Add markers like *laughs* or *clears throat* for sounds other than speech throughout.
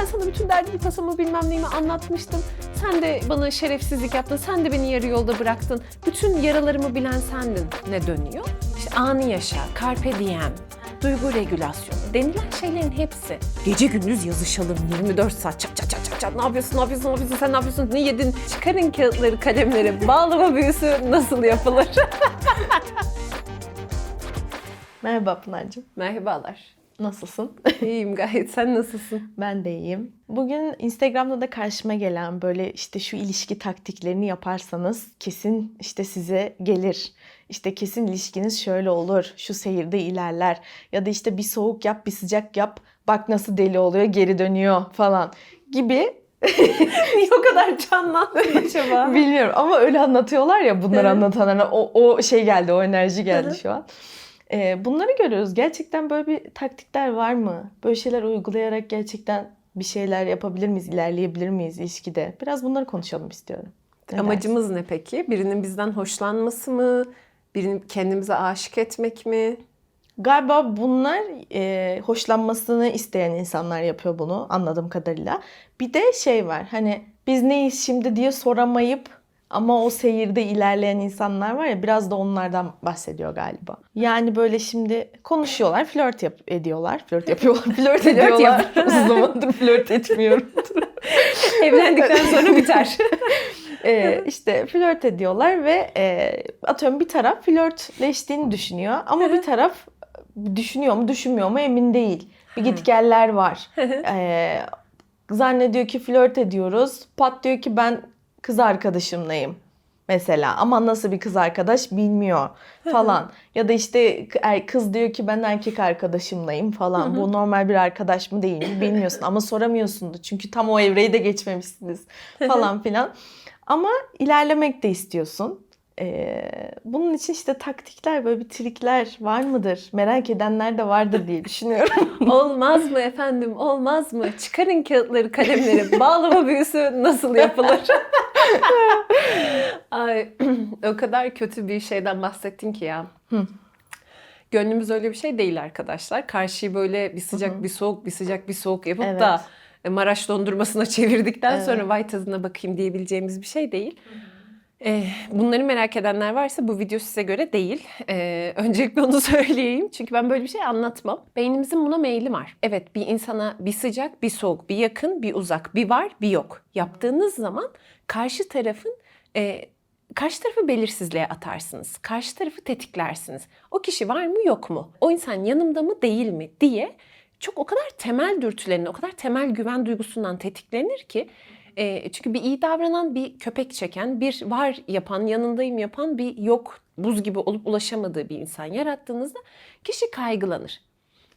Ben sana bütün derdimi tasamı bilmem neyimi anlatmıştım. Sen de bana şerefsizlik yaptın. Sen de beni yarı yolda bıraktın. Bütün yaralarımı bilen sendin. Ne dönüyor? İşte anı yaşa, carpe diem, duygu regülasyonu denilen şeylerin hepsi. Gece gündüz yazışalım 24 saat çat çat çat çat çat ne yapıyorsun ne yapıyorsun ne yapıyorsun sen ne yapıyorsun ne yedin çıkarın kağıtları kalemleri *laughs* bağlama büyüsü nasıl yapılır? *laughs* Merhaba Pınar'cığım. Merhabalar. Nasılsın? *laughs* İyiyim gayet sen nasılsın? ben de iyiyim. Bugün Instagram'da da karşıma gelen böyle işte şu ilişki taktiklerini yaparsanız kesin işte size gelir. İşte kesin ilişkiniz şöyle olur. Şu seyirde ilerler. Ya da işte bir soğuk yap bir sıcak yap. Bak nasıl deli oluyor geri dönüyor falan gibi Niye *laughs* o kadar canlandın acaba? *laughs* Bilmiyorum ama öyle anlatıyorlar ya bunları anlatanlara o, o şey geldi o enerji geldi şu an. Ee, bunları görüyoruz. Gerçekten böyle bir taktikler var mı? Böyle şeyler uygulayarak gerçekten bir şeyler yapabilir miyiz? ilerleyebilir miyiz ilişkide? Biraz bunları konuşalım istiyorum. Ne Amacımız ne peki? Birinin bizden hoşlanması mı? Birini kendimize aşık etmek mi? Galiba bunlar e, hoşlanmasını isteyen insanlar yapıyor bunu anladığım kadarıyla. Bir de şey var hani biz neyiz şimdi diye soramayıp ama o seyirde ilerleyen insanlar var ya biraz da onlardan bahsediyor galiba. Yani böyle şimdi konuşuyorlar, flört yap ediyorlar. Flört yapıyorlar, flört ediyorlar. Uzun zamandır flört etmiyorum. *laughs* Evlendikten sonra biter. *laughs* Ee, işte flört ediyorlar ve e, atıyorum bir taraf flörtleştiğini düşünüyor ama bir taraf düşünüyor mu düşünmüyor mu emin değil. Bir gitgeller var. Ee, zannediyor ki flört ediyoruz. Pat diyor ki ben kız arkadaşımlayım mesela ama nasıl bir kız arkadaş bilmiyor falan. ya da işte er- kız diyor ki ben erkek arkadaşımlayım falan. Bu normal bir arkadaş mı değil mi bilmiyorsun ama soramıyorsun da çünkü tam o evreyi de geçmemişsiniz falan filan. Ama ilerlemek de istiyorsun. Ee, bunun için işte taktikler böyle bir trikler var mıdır? Merak edenler de vardır diye düşünüyorum. *laughs* olmaz mı efendim olmaz mı? Çıkarın kağıtları kalemleri bağlama büyüsü nasıl yapılır? *laughs* Ay *clears throat* o kadar kötü bir şeyden bahsettin ki ya. Hı. Gönlümüz öyle bir şey değil arkadaşlar. Karşıyı böyle bir sıcak bir soğuk bir sıcak bir soğuk yapıp Evet. da Maraş dondurmasına *laughs* çevirdikten Evet. sonra vay tadına bakayım diyebileceğimiz bir şey değil. Ee, bunları merak edenler varsa bu video size göre değil. Ee, öncelikle onu *laughs* söyleyeyim. Çünkü ben böyle bir şey anlatmam. Beynimizin buna meyli var. Evet bir insana bir sıcak, bir soğuk, bir yakın, bir uzak, bir var, bir yok. Yaptığınız zaman karşı tarafın e, karşı tarafı belirsizliğe atarsınız. Karşı tarafı tetiklersiniz. O kişi var mı yok mu? O insan yanımda mı değil mi diye çok o kadar temel dürtülerini, o kadar temel güven duygusundan tetiklenir ki e, çünkü bir iyi davranan, bir köpek çeken, bir var yapan, yanındayım yapan, bir yok buz gibi olup ulaşamadığı bir insan yarattığınızda kişi kaygılanır.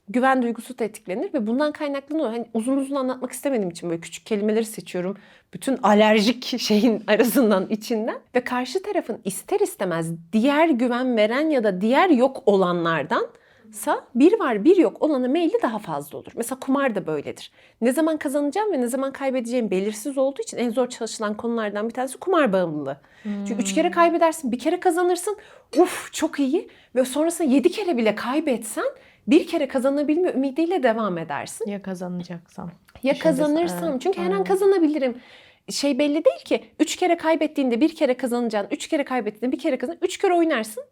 Güven duygusu tetiklenir ve bundan kaynaklanıyor. Hani uzun uzun anlatmak istemediğim için böyle küçük kelimeleri seçiyorum. Bütün alerjik *laughs* şeyin arasından içinden ve karşı tarafın ister istemez diğer güven veren ya da diğer yok olanlardan sa bir var bir yok olana meyli daha fazla olur. Mesela kumar da böyledir. Ne zaman kazanacağım ve ne zaman kaybedeceğim belirsiz olduğu için en zor çalışılan konulardan bir tanesi kumar bağımlılığı. Çünkü üç kere kaybedersin, bir kere kazanırsın. Uf çok iyi. Ve sonrasında yedi kere bile kaybetsen bir kere kazanabilme ümidiyle devam edersin. ya kazanacaksam. Ya kazanırsam evet, çünkü her an kazanabilirim. Şey belli değil ki. Üç kere kaybettiğinde bir kere kazanacaksın. Üç kere kaybettiğinde bir kere kazan. Üç kere oynarsın.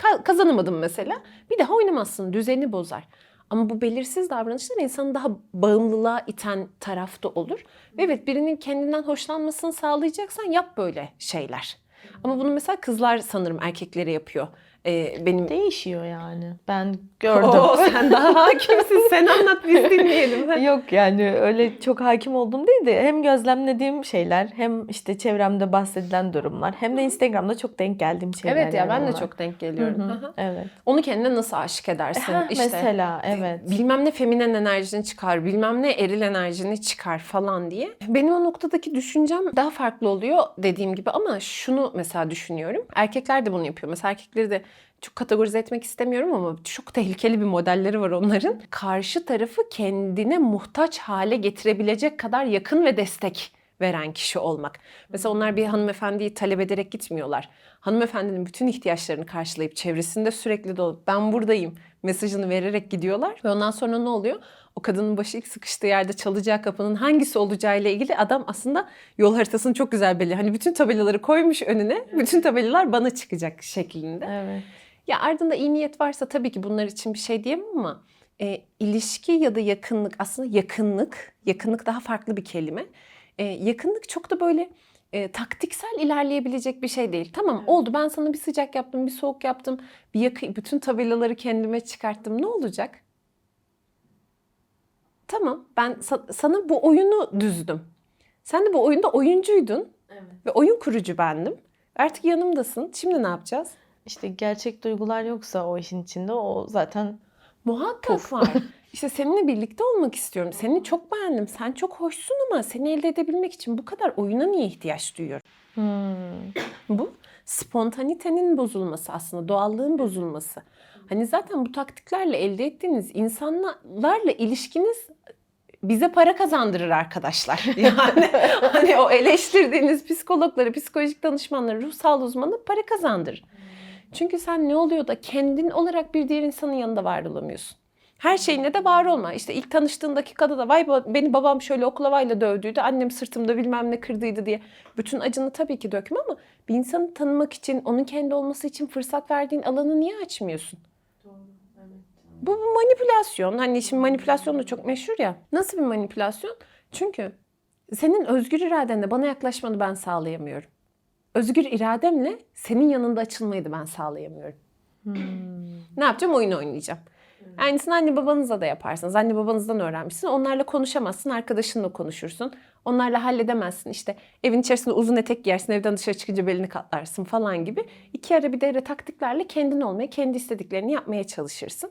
Ka- kazanamadın mesela. Bir daha oynamazsın. Düzeni bozar. Ama bu belirsiz davranışlar insanı daha bağımlılığa iten tarafta olur. Ve evet birinin kendinden hoşlanmasını sağlayacaksan yap böyle şeyler. Ama bunu mesela kızlar sanırım erkeklere yapıyor. Ee, benim Değişiyor yani. Ben *laughs* gördüm. Oo, sen daha hakimsin. Sen anlat biz dinleyelim. *laughs* Yok yani öyle çok hakim olduğum değil de hem gözlemlediğim şeyler hem işte çevremde bahsedilen durumlar hem de Instagram'da çok denk geldiğim şeyler. Evet ya yani ben de bunlar. çok denk geliyorum. Hı hı, Hı hı. Evet. Onu kendine nasıl aşık edersin? Ha, işte Mesela evet. bilmem ne feminen enerjini çıkar, bilmem ne eril enerjini çıkar falan diye. Benim o noktadaki düşüncem daha farklı oluyor dediğim gibi ama şunu mesela düşünüyorum. Erkekler de bunu yapıyor. Mesela erkekleri de çok kategorize etmek istemiyorum ama çok tehlikeli bir modelleri var onların. Karşı tarafı kendine muhtaç hale getirebilecek kadar yakın ve destek veren kişi olmak. Mesela onlar bir hanımefendiyi talep ederek gitmiyorlar. Hanımefendinin bütün ihtiyaçlarını karşılayıp çevresinde sürekli dolu ben buradayım mesajını vererek gidiyorlar. Ve ondan sonra ne oluyor? O kadının başı ilk sıkıştığı yerde çalacağı kapının hangisi olacağıyla ilgili adam aslında yol haritasını çok güzel belli. Hani bütün tabelaları koymuş önüne. Bütün tabelalar bana çıkacak şeklinde. Evet. Ya ardında iyi niyet varsa tabii ki bunlar için bir şey diyemem ama e, ilişki ya da yakınlık aslında yakınlık, yakınlık daha farklı bir kelime. E, yakınlık çok da böyle e, taktiksel ilerleyebilecek bir şey değil. Tamam oldu ben sana bir sıcak yaptım, bir soğuk yaptım, bir yakın, bütün tabelaları kendime çıkarttım. Ne olacak? Tamam ben sa- sana bu oyunu düzdüm. Sen de bu oyunda oyuncuydun ve oyun kurucu bendim. Artık yanımdasın. Şimdi ne yapacağız? İşte gerçek duygular yoksa o işin içinde o zaten Muhakkak var. *laughs* İşte seninle birlikte olmak istiyorum. Seni çok beğendim. Sen çok hoşsun ama seni elde edebilmek için bu kadar oyuna niye ihtiyaç duyuyorum? hmm, Bu spontanitenin bozulması aslında, doğallığın bozulması. Hani zaten bu taktiklerle elde ettiğiniz insanlarla ilişkiniz bize para kazandırır arkadaşlar. *laughs* Yani hani o eleştirdiğiniz psikologları, psikolojik danışmanları, ruh sağlığı uzmanı para kazandırır. Çünkü sen ne oluyor da kendin olarak bir diğer insanın yanında var olamıyorsun. Her şeyine de var olma. İşte ilk tanıştığın dakikada da vay beni babam şöyle oklavayla dövdüydü, annem sırtımda bilmem ne kırdıydı diye. Bütün acını tabii ki dökme ama bir insanı tanımak için, onun kendi olması için fırsat verdiğin alanı niye açmıyorsun? Bu bir manipülasyon. Hani şimdi manipülasyon da çok meşhur ya. Nasıl bir manipülasyon? Çünkü senin özgür iradenle bana yaklaşmanı ben sağlayamıyorum. Özgür irademle senin yanında açılmayı da ben sağlayamıyorum. hmm. Ne yapacağım? Oyun oynayacağım. Aynısını anne babanızla da yaparsınız. Anne babanızdan öğrenmişsin. Onlarla konuşamazsın. Arkadaşınla konuşursun. Onlarla halledemezsin. İşte evin içerisinde uzun etek giyersin. Evden dışarı çıkınca belini katlarsın falan gibi. İki ara bir dere taktiklerle kendin olmaya, kendi istediklerini yapmaya çalışırsın.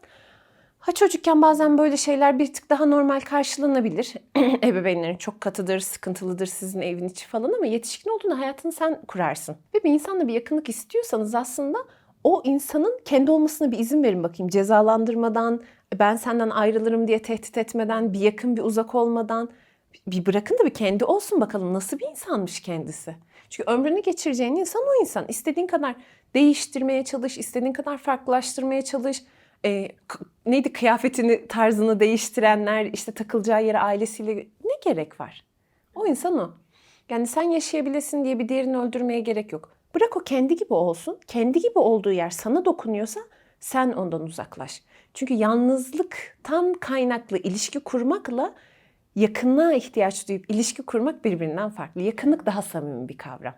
Ha çocukken bazen böyle şeyler bir tık daha normal karşılanabilir. *clears throat* Ebeveynlerin çok katıdır, sıkıntılıdır sizin evin içi falan ama yetişkin olduğunda hayatını sen kurarsın. Ve bir insanla bir yakınlık istiyorsanız aslında o insanın kendi olmasına bir izin verin bakayım. Cezalandırmadan, ben senden ayrılırım diye tehdit etmeden, bir yakın bir uzak olmadan. Bir bırakın da bir kendi olsun bakalım nasıl bir insanmış kendisi. Çünkü ömrünü geçireceğin insan o insan. İstediğin kadar değiştirmeye çalış, istediğin kadar farklılaştırmaya çalış. K- neydi kıyafetini, tarzını değiştirenler, işte takılacağı yere ailesiyle ne gerek var? O insan o. Yani sen yaşayabilesin diye bir diğerini öldürmeye gerek yok. Bırak o kendi gibi olsun. Kendi gibi olduğu yer sana dokunuyorsa sen ondan uzaklaş. Çünkü yalnızlıktan kaynaklı ilişki kurmakla yakınlığa ihtiyaç duyup ilişki kurmak birbirinden farklı. Yakınlık daha samimi bir kavram.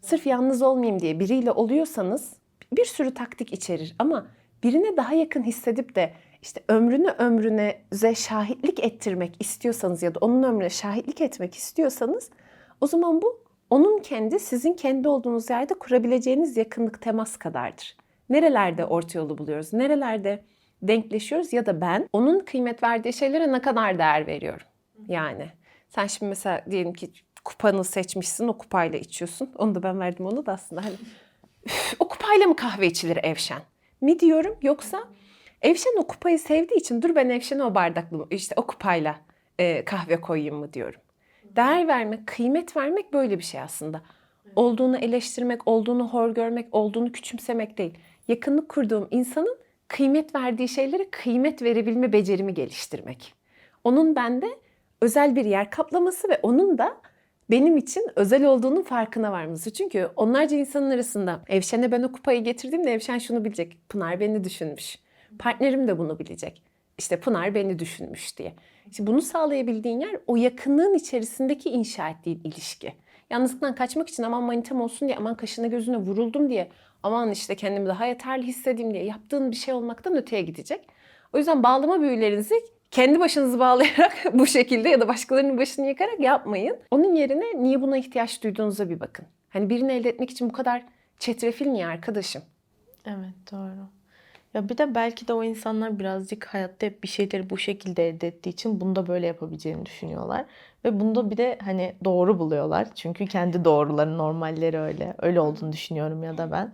Sırf yalnız olmayayım diye biriyle oluyorsanız bir sürü taktik içerir ama birine daha yakın hissedip de işte ömrünü ömrüne şahitlik ettirmek istiyorsanız ya da onun ömrüne şahitlik etmek istiyorsanız o zaman bu onun kendi sizin kendi olduğunuz yerde kurabileceğiniz yakınlık temas kadardır. Nerelerde orta yolu buluyoruz? Nerelerde denkleşiyoruz ya da ben onun kıymet verdiği şeylere ne kadar değer veriyorum? Yani sen şimdi mesela diyelim ki kupanı seçmişsin o kupayla içiyorsun. *laughs* Onu da ben verdim onu da aslında hani *laughs* "Üf, o kupayla mı kahve içilir Evşen? Mi diyorum yoksa Evşen o kupayı sevdiği için dur ben Evşen'e o bardaklı işte o kupayla e, kahve koyayım mı diyorum. Değer vermek, kıymet vermek böyle bir şey aslında. Olduğunu eleştirmek, olduğunu hor görmek, olduğunu küçümsemek değil. Yakınlık kurduğum insanın kıymet verdiği şeylere kıymet verebilme becerimi geliştirmek. Onun bende özel bir yer kaplaması ve onun da benim için özel olduğunun farkına varması. Çünkü onlarca insanın arasında Evşen'e ben o kupayı getirdiğimde Evşen şunu bilecek. Pınar beni düşünmüş. Partnerim de bunu bilecek. İşte Pınar beni düşünmüş diye. İşte bunu sağlayabildiğin yer o yakınlığın içerisindeki inşa ettiğin ilişki. Yalnızlıktan kaçmak için aman manitam olsun diye, aman kaşına gözüne vuruldum diye, aman işte kendimi daha yeterli hissedeyim diye yaptığın bir şey olmaktan öteye gidecek. O yüzden bağlama büyülerinizi kendi başınızı bağlayarak *laughs* bu şekilde ya da başkalarının başını yakarak yapmayın. Onun yerine niye buna ihtiyaç duyduğunuza bir bakın. Hani birini elde etmek için bu kadar çetrefil niye arkadaşım? Evet doğru. Ya bir de belki de o insanlar birazcık hayatta hep bir şeyleri bu şekilde elde ettiği için bunu da böyle yapabileceğini düşünüyorlar. Ve bunu da bir de hani doğru buluyorlar. Çünkü kendi doğruları, normalleri öyle. Öyle olduğunu düşünüyorum ya da ben.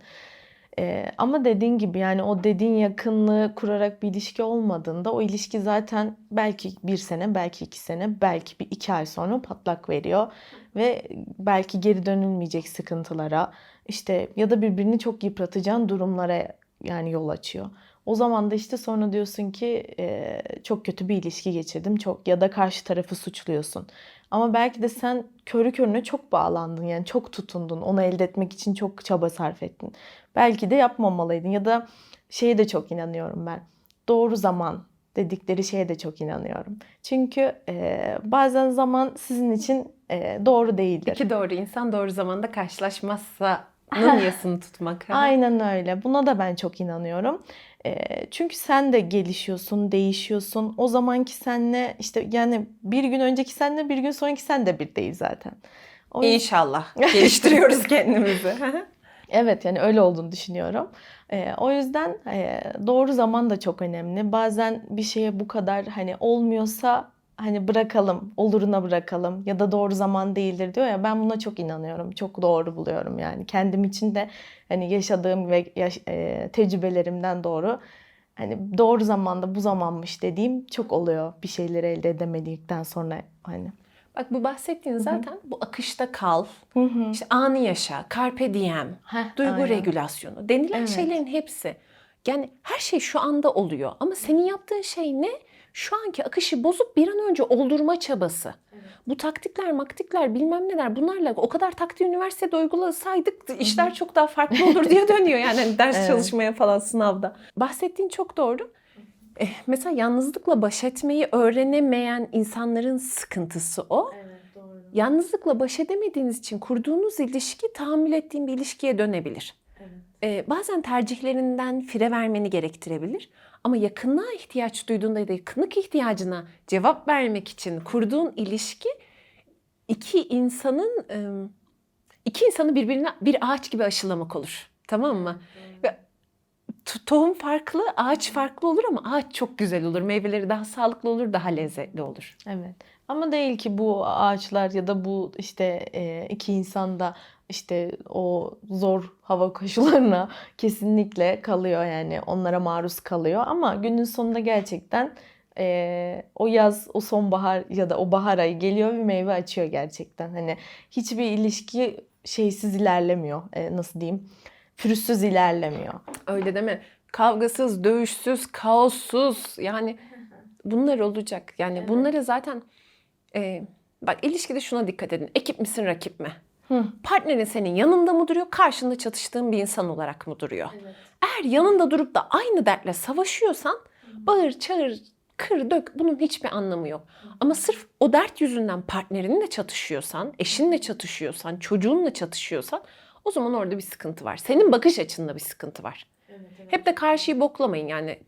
Ee, ama dediğin gibi yani o dediğin yakınlığı kurarak bir ilişki olmadığında o ilişki zaten belki bir sene, belki iki sene, belki bir iki ay sonra patlak veriyor. Ve belki geri dönülmeyecek sıkıntılara işte ya da birbirini çok yıpratacağın durumlara yani yol açıyor. O zaman da işte sonra diyorsun ki e, çok kötü bir ilişki geçirdim çok ya da karşı tarafı suçluyorsun. Ama belki de sen körü körüne çok bağlandın yani çok tutundun. Onu elde etmek için çok çaba sarf ettin. Belki de yapmamalıydın ya da şeye de çok inanıyorum ben. Doğru zaman dedikleri şeye de çok inanıyorum. Çünkü e, bazen zaman sizin için e, doğru değildir. İki doğru insan doğru zamanda karşılaşmazsa yasını tutmak. ha? Aynen öyle. Buna da ben çok inanıyorum. Çünkü sen de gelişiyorsun, değişiyorsun. O zamanki senle işte yani bir gün önceki senle bir gün sonraki sen de bir değil zaten. O İnşallah *laughs* geliştiriyoruz kendimizi. *laughs* Evet yani öyle olduğunu düşünüyorum. O yüzden doğru zaman da çok önemli. Bazen bir şeye bu kadar hani olmuyorsa hani bırakalım, oluruna bırakalım ya da doğru zaman değildir diyor ya ben buna çok inanıyorum. Çok doğru buluyorum yani. Kendim için de hani yaşadığım ve yaş- eee, tecrübelerimden doğru hani doğru zamanda bu zamanmış dediğim çok oluyor bir şeyleri elde edemedikten sonra hani. Bak bu bahsettiğin zaten bu akışta kal, Hı hı. işte anı yaşa, carpe diem, Heh, duygu aynen. regülasyonu denilen Evet. şeylerin hepsi. Yani her şey şu anda oluyor ama senin yaptığın şey ne? Şu anki akışı bozup bir an önce oldurma çabası. Bu taktikler, maktikler, bilmem neler bunlarla o kadar taktiği üniversitede uygulasaydık işler çok daha farklı olur diye dönüyor yani hani ders *laughs* Evet. çalışmaya falan sınavda. Bahsettiğin çok doğru. Eh, mesela yalnızlıkla baş etmeyi öğrenemeyen insanların sıkıntısı o. Yalnızlıkla baş edemediğiniz için kurduğunuz ilişki tahammül ettiğin bir ilişkiye dönebilir. Ee, bazen tercihlerinden fire vermeni gerektirebilir. Ama yakınlığa ihtiyaç duyduğunda ya da yakınlık ihtiyacına cevap vermek için kurduğun ilişki iki insanın iki insanı birbirine bir ağaç gibi aşılamak olur. Tamam mı? Ve to- tohum farklı, ağaç farklı olur ama ağaç çok güzel olur. Meyveleri daha sağlıklı olur, daha lezzetli olur. Evet. Ama değil ki bu ağaçlar ya da bu işte e, iki insan da işte o zor hava koşullarına kesinlikle kalıyor yani onlara maruz kalıyor ama günün sonunda gerçekten e, o yaz, o sonbahar ya da o bahar ayı geliyor ve meyve açıyor gerçekten. Hani hiçbir ilişki şeysiz ilerlemiyor. E, nasıl diyeyim? Pürüzsüz ilerlemiyor. Öyle değil mi? Kavgasız, dövüşsüz, kaossuz yani bunlar olacak. Yani bunları zaten e, bak ilişkide şuna dikkat edin. Ekip misin, rakip mi? Hı. Partnerin senin yanında mı duruyor, karşında çatıştığın bir insan olarak mı duruyor? Eğer yanında durup da aynı dertle savaşıyorsan bağır, çağır, kır, dök bunun hiçbir anlamı yok. Ama sırf o dert yüzünden partnerinle çatışıyorsan, eşinle çatışıyorsan, çocuğunla çatışıyorsan o zaman orada bir sıkıntı var. Senin bakış açında bir sıkıntı var. Hep de karşıyı boklamayın yani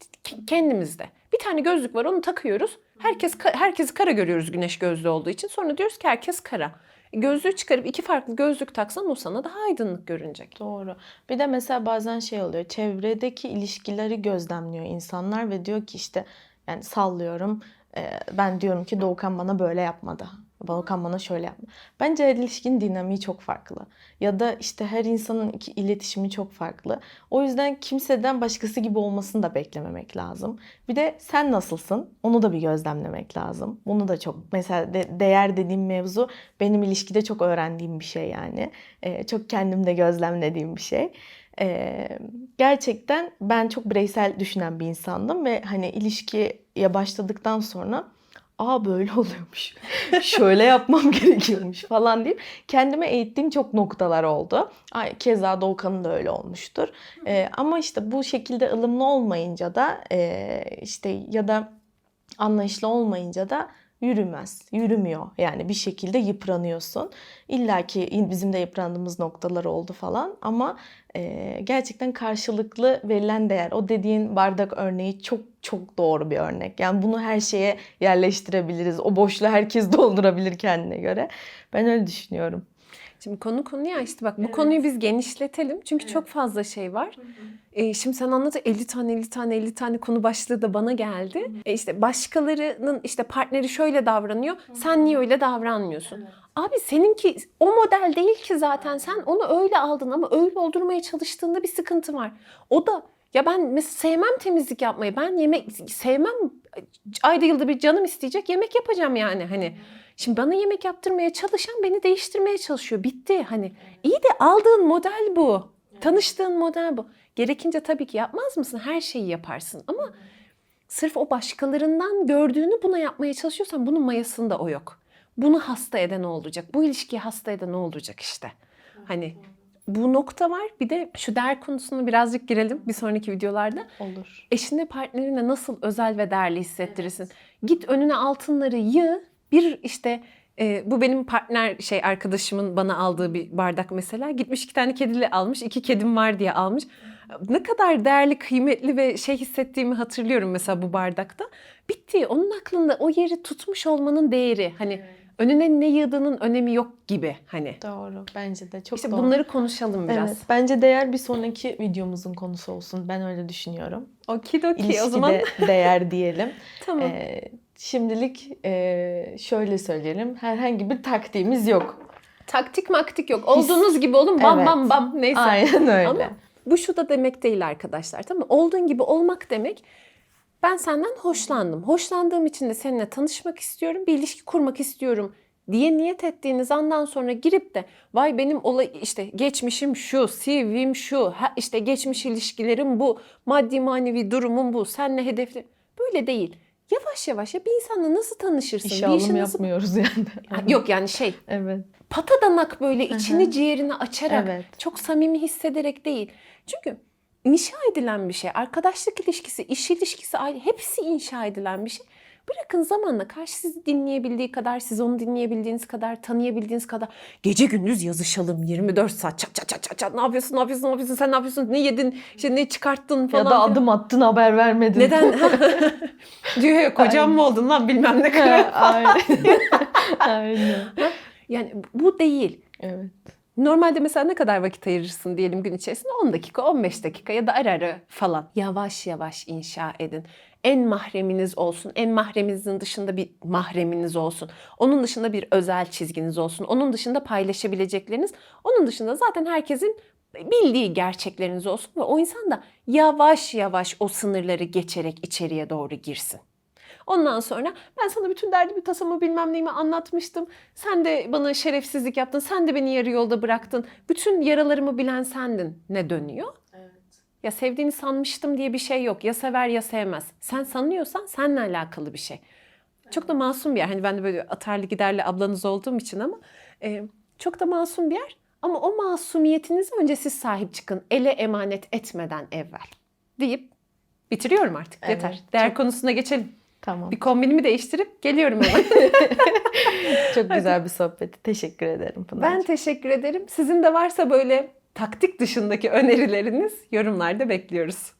kendimizde. Bir tane gözlük var onu takıyoruz. Herkes herkesi kara görüyoruz güneş gözlüğü olduğu için. Sonra diyoruz ki herkes kara. Gözlüğü çıkarıp iki farklı gözlük taksan o sana daha aydınlık görünecek. Doğru. Bir de mesela bazen şey oluyor. Çevredeki ilişkileri gözlemliyor insanlar ve diyor ki işte yani sallıyorum. Ben diyorum ki Doğukan bana böyle yapmadı. Doğukan bana şöyle yapma. Bence her ilişkinin dinamiği çok farklı. Ya da işte her insanın iki iletişimi çok farklı. O yüzden kimseden başkası gibi olmasını da beklememek lazım. Bir de sen nasılsın? Onu da bir gözlemlemek lazım. Bunu da çok mesela de- değer dediğim mevzu benim ilişkide çok öğrendiğim bir şey yani. Ee, çok kendimde gözlemlediğim bir şey. Ee, gerçekten ben çok bireysel düşünen bir insandım ve hani ilişkiye başladıktan sonra aa böyle *laughs* oluyormuş. Şöyle yapmam *laughs* gerekiyormuş falan deyip kendime eğittiğim çok noktalar oldu. Ay, keza Doğukan'ın da öyle olmuştur. Ee, ama işte bu şekilde ılımlı olmayınca da e, işte ya da anlayışlı olmayınca da yürümez, yürümüyor. Yani bir şekilde yıpranıyorsun. İlla ki bizim de yıprandığımız noktalar oldu falan ama e, gerçekten karşılıklı verilen değer. O dediğin bardak örneği çok çok doğru bir örnek. Yani bunu her şeye yerleştirebiliriz. O boşluğu herkes *laughs* doldurabilir kendine göre. Ben öyle düşünüyorum. Şimdi konu konu ya işte bak bu Evet. konuyu biz genişletelim. Çünkü Evet. çok fazla şey var. E, şimdi sen anlat 50 tane 50 tane 50 tane konu başlığı da bana geldi. E, işte başkalarının işte partneri şöyle davranıyor. Sen niye öyle davranmıyorsun? Abi seninki o model değil ki zaten. Sen onu öyle aldın ama öyle oldurmaya çalıştığında bir sıkıntı var. O da ya ben mesela sevmem temizlik yapmayı. Ben yemek sevmem. Ayda yılda bir canım isteyecek yemek yapacağım yani hani. Şimdi bana yemek yaptırmaya çalışan beni değiştirmeye çalışıyor. Bitti hani. İyi de aldığın model bu. Tanıştığın model bu. Gerekince tabii ki yapmaz mısın? Her şeyi yaparsın ama sırf o başkalarından gördüğünü buna yapmaya çalışıyorsan bunun mayasında o yok. Bunu hasta eden olacak. Bu ilişkiyi hasta eden olacak işte. Hani bu nokta var. Bir de şu değer konusunu birazcık girelim bir sonraki videolarda. Olur. Eşine partnerine nasıl özel ve değerli hissettirirsin? Git önüne altınları yığ. Bir işte e, bu benim partner şey arkadaşımın bana aldığı bir bardak mesela. Gitmiş iki tane kedili almış. iki kedim var diye almış. Ne kadar değerli, kıymetli ve şey hissettiğimi hatırlıyorum mesela bu bardakta. Bitti. Onun aklında o yeri tutmuş olmanın değeri. Hani önüne ne yığdığının önemi yok gibi hani. Doğru. Bence de çok İşte doğru. bunları konuşalım biraz. Evet, bence değer bir sonraki videomuzun konusu olsun. Ben öyle düşünüyorum. Okidoki İlişkide o zaman değer diyelim. *laughs* tamam. Ee, şimdilik e, şöyle söyleyelim. Herhangi bir taktiğimiz yok. Taktik maktik yok. Olduğunuz gibi olun bam Evet. bam bam neyse. Aynen öyle. Ama bu şu da demek değil arkadaşlar tamam mı? Olduğun gibi olmak demek ben senden hoşlandım. Hoşlandığım için de seninle tanışmak istiyorum. Bir ilişki kurmak istiyorum diye niyet ettiğiniz andan sonra girip de vay benim olay işte geçmişim şu, CV'm şu, ha, işte geçmiş ilişkilerim bu, maddi manevi durumum bu, senle hedefli böyle değil. Yavaş yavaş ya bir insanla nasıl tanışırsın? İşe bir alım nasıl... yapmıyoruz yani. *laughs* Yok yani şey Evet. patadanak böyle içini ciğerini açarak Evet. çok samimi hissederek değil. Çünkü inşa edilen bir şey. Arkadaşlık ilişkisi, iş ilişkisi, hepsi inşa edilen bir şey. Bırakın zamanla karşı sizi dinleyebildiği kadar, siz onu dinleyebildiğiniz kadar, tanıyabildiğiniz kadar gece gündüz yazışalım 24 saat çat çat çat çat çat ne yapıyorsun ne yapıyorsun ne yapıyorsun sen ne yapıyorsun ne yedin işte ne çıkarttın falan. Ya da adım attın haber vermedin. Neden? *laughs* Diyor ya kocam mı oldun lan bilmem ne kadar. Aynen. *laughs* Aynen. Yani bu değil. Evet. Normalde mesela ne kadar vakit ayırırsın diyelim gün içerisinde? 10 dakika, 15 dakika ya da ara ara falan. Yavaş yavaş inşa edin. En mahreminiz olsun. En mahreminizin dışında bir mahreminiz olsun. Onun dışında bir özel çizginiz olsun. Onun dışında paylaşabilecekleriniz. Onun dışında zaten herkesin bildiği gerçekleriniz olsun. Ve o insan da yavaş yavaş o sınırları geçerek içeriye doğru girsin. Ondan sonra ben sana bütün derdimi tasamı bilmem neyimi anlatmıştım. Sen de bana şerefsizlik yaptın. Sen de beni yarı yolda bıraktın. Bütün yaralarımı bilen sendin. Ne dönüyor? Ya sevdiğini sanmıştım diye bir şey yok. Ya sever ya sevmez. Sen sanıyorsan seninle alakalı bir şey. Çok da masum bir yer. Hani ben de böyle atarlı giderli ablanız olduğum için ama e, çok da masum bir yer. Ama o masumiyetinize önce siz sahip çıkın. Ele emanet etmeden evvel. Deyip bitiriyorum artık. Evet, Yeter. Değer çok- konusuna geçelim. Tamam. Bir kombinimi değiştirip geliyorum hemen. *laughs* *laughs* Çok güzel bir sohbet. Teşekkür ederim Pınar. ben teşekkür ederim. Sizin de varsa böyle taktik dışındaki önerileriniz yorumlarda bekliyoruz.